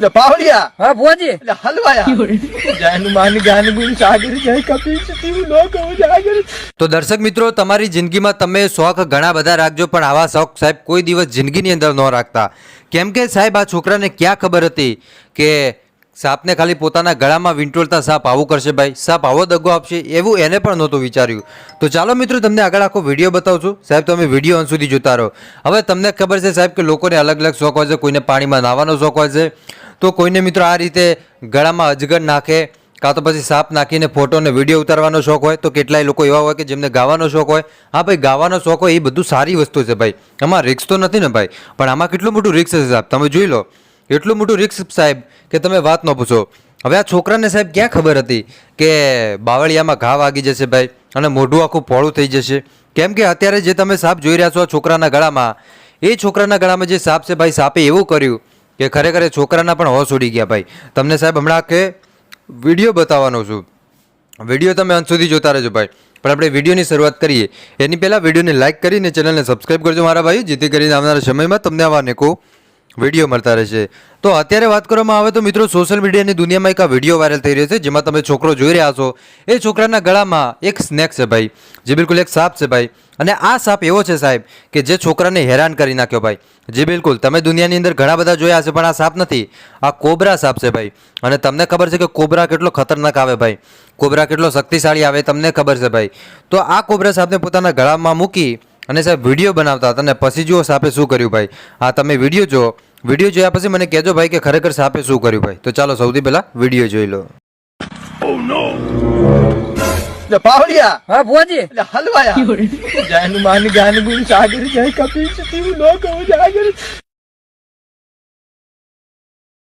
એટલે પાવડિયા હા ભુવાજી. એટલે હલવાયા. જાનું માન જ્ઞાન ગુણ સાગર જય કપિલ સતીવ લોક ઉજાગર તો દર્શક મિત્રો તમારી જિંદગીમાં તમે શોખ ઘણા બધા રાખજો પણ આવા શોખ સાહેબ કોઈ દિવસ જિંદગીની અંદર ન રાખતા. કેમ કે સાહેબ આ છોકરાને ક્યાં ખબર હતી કે સાપને ખાલી પોતાના ગળામાં વીંટોળતા સાપ આવું કરશે ભાઈ. સાપ આવો દગો આપશે, એવું એને પણ નહોતું વિચાર્યું. તો ચાલો મિત્રો, તમને આગળ આખો વીડિયો બતાવું છું સાહેબ, તમે વીડિયો અંત સુધી જોતા રહો. હવે તમને ખબર છે સાહેબ કે લોકોને અલગ અલગ શોખ હોય છે, કોઈને પાણીમાં નાહવાનો શોખ હોય છે. તો કોઈને મિત્રો આ રીતે ગળામાં અજગર નાખે, કાં તો પછી સાપ નાખીને ફોટો અને વીડિયો ઉતારવાનો શોખ હોય, તો કેટલાય લોકો એવા હોય કે જેમને ગાવાનો શોખ હોય. હા ભાઈ, ગાવાનો શોખ હોય એ બધું સારી વસ્તુ છે ભાઈ. આમાં રિક્સ તો નથી ને ભાઈ? પણ આમાં કેટલું મોટું રિક્સ છે સાહેબ? તમે જોઈ લો. એટલું મોટું રિક્સ સાહેબ કે તમે વાત ન પૂછો. હવે આ છોકરાને સાહેબ ક્યાં ખબર હતી કે બાવળિયામાં ઘા વાગી જશે ભાઈ અને મોઢું આખું પોળું થઈ જશે? કેમ કે અત્યારે જે તમે સાપ જોઈ રહ્યા છો છોકરાના ગળામાં, એ છોકરાના ગળામાં જે સાપ છે ભાઈ, સાપે એવું કર્યું કે ખરેખર એ છોકરાના પણ હોશ ઉડી ગયા ભાઈ. તમને સાહેબ હમણાં કે વીડિયો બતાવવાનો છું. વીડિયો તમે અંત સુધી જોતા રહેજો ભાઈ. પણ આપણે વિડીયોની શરૂઆત કરીએ. એની પહેલાં વિડીયોને લાઇક કરીને ચેનલને સબસ્ક્રાઈબ કરજો મારા ભાઈ, જેથી કરીને આવનારા સમયમાં તમને આવા અનેકો વીડિયો મળતા રહેશે તો અત્યારે વાત કરવામાં આવે તો મિત્રો સોશિયલ મીડિયાની દુનિયામાં એક આ વીડિયો વાયરલ થઈ રહ્યો છે, જેમાં તમે છોકરો જોઈ રહ્યા છો. એ છોકરાના ગળામાં એક સ્નેક છે ભાઈ, જે બિલકુલ એક સાપ છે ભાઈ. અને આ સાપ એવો છે સાહેબ કે જે છોકરાને હેરાન કરી નાખ્યો ભાઈ. જે બિલકુલ, તમે દુનિયાની અંદર ઘણા બધા જોયા છે પણ આ સાપ નથી. આ કોબરા સાપ છે ભાઈ. અને તમને ખબર છે કે કોબરા કેટલો ખતરનાક આવે ભાઈ. કોબરા કેટલો શક્તિશાળી આવે તમને ખબર છે ભાઈ. તો આ કોબરા સાપને પોતાના ગળામાં મૂકી અને સાહેબ વીડિયો બનાવતા હતા અને પછી જુઓ સાપે શું કર્યું ભાઈ. આ તમે વીડિયો જો વીડિયો જોયા પછી મને કહેજો ભાઈ કે ખરેખર સાપે શું કર્યું ભાઈ. તો ચાલો સૌથી પહેલા વીડિયો જોઈ લો. એટલે પાવડિયા હા ભુવાજી. એટલે હલવાયા. જય હનુમાન જ્ઞાન ગુણ સાગર જય કપિલ સતીવ લોક ઉજાગર